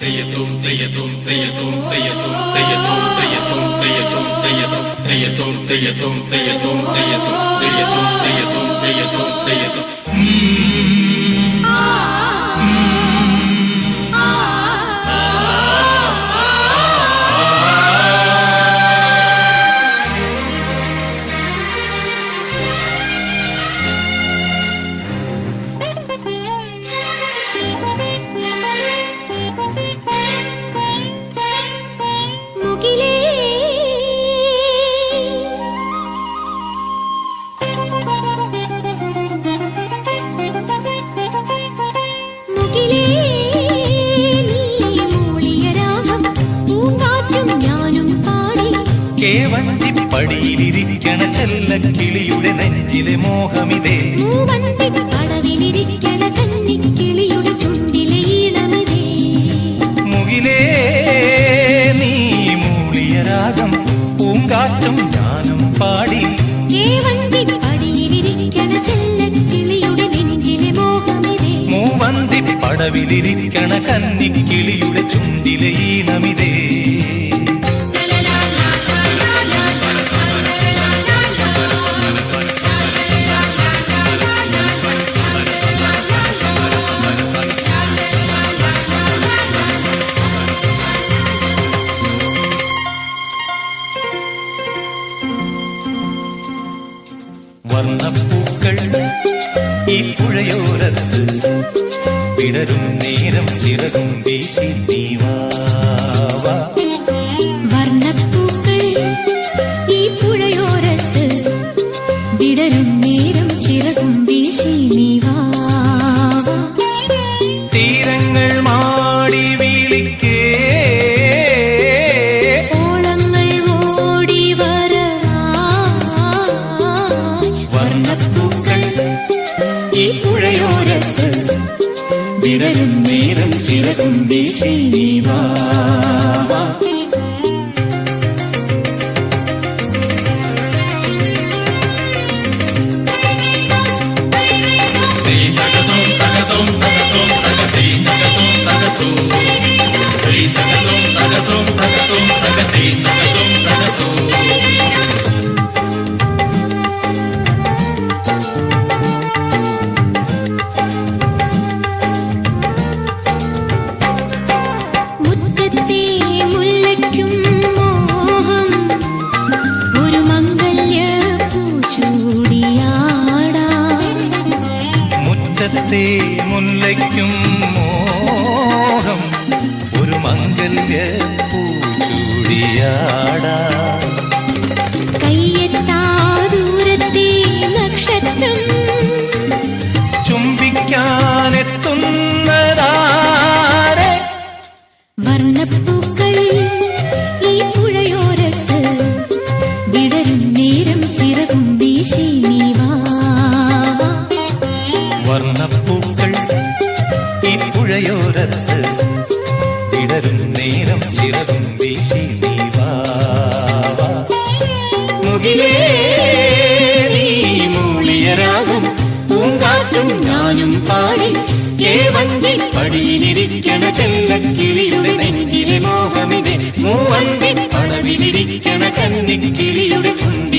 దయతోం దయతోం దయతోం దయతోం దయతోం దయతోం దయతోం దయతోం దయతోం దయతోం దయతోం దయతోం കേവഞ്ചിപ്പടിയിലിരിക്കണ ചെല്ലക്കിളിയുടെ നെഞ്ചിലെ മോഹമിതേ. മൂവന്തി കടവിലിരിക്കണ കന്നിക്കിളിയുടെ ചുണ്ടിലെ ഈണമിതേ. മുകിലേ നീ മൂളിയ രാഗം പൂങ്കാറ്റം ഞാനും പാടി. പടവിലിരിക്കണ കന്നിക്കിളിയുടെ ചുണ്ടിലെ ഈണമിതേ. வண்ணப்பூக்கள் இப்புழையோரத்து விடரும் நேரம் சிறகும் வீசி நீவாவா வர்ணப்பூக்கள் இப்புழையோரத்து விடரும் நேரம் சிறகும் வீசி நீவா சிறகும் நேரம் சிறகும் മുറ്റത്തെ മുല്ലയ്ക്കും മോഹം. ഒരു മംഗല്യ പൂച്ചൂടിയാടാ കയ്യെത്താ ചെല്ലക്കിളിയുടെ നെഞ്ചിലെ മോഹമിതേ. മൂവന്തി പടവിലിരിക്കണ കന്നിക്കിളിയുടെ ചുണ്ടിലെ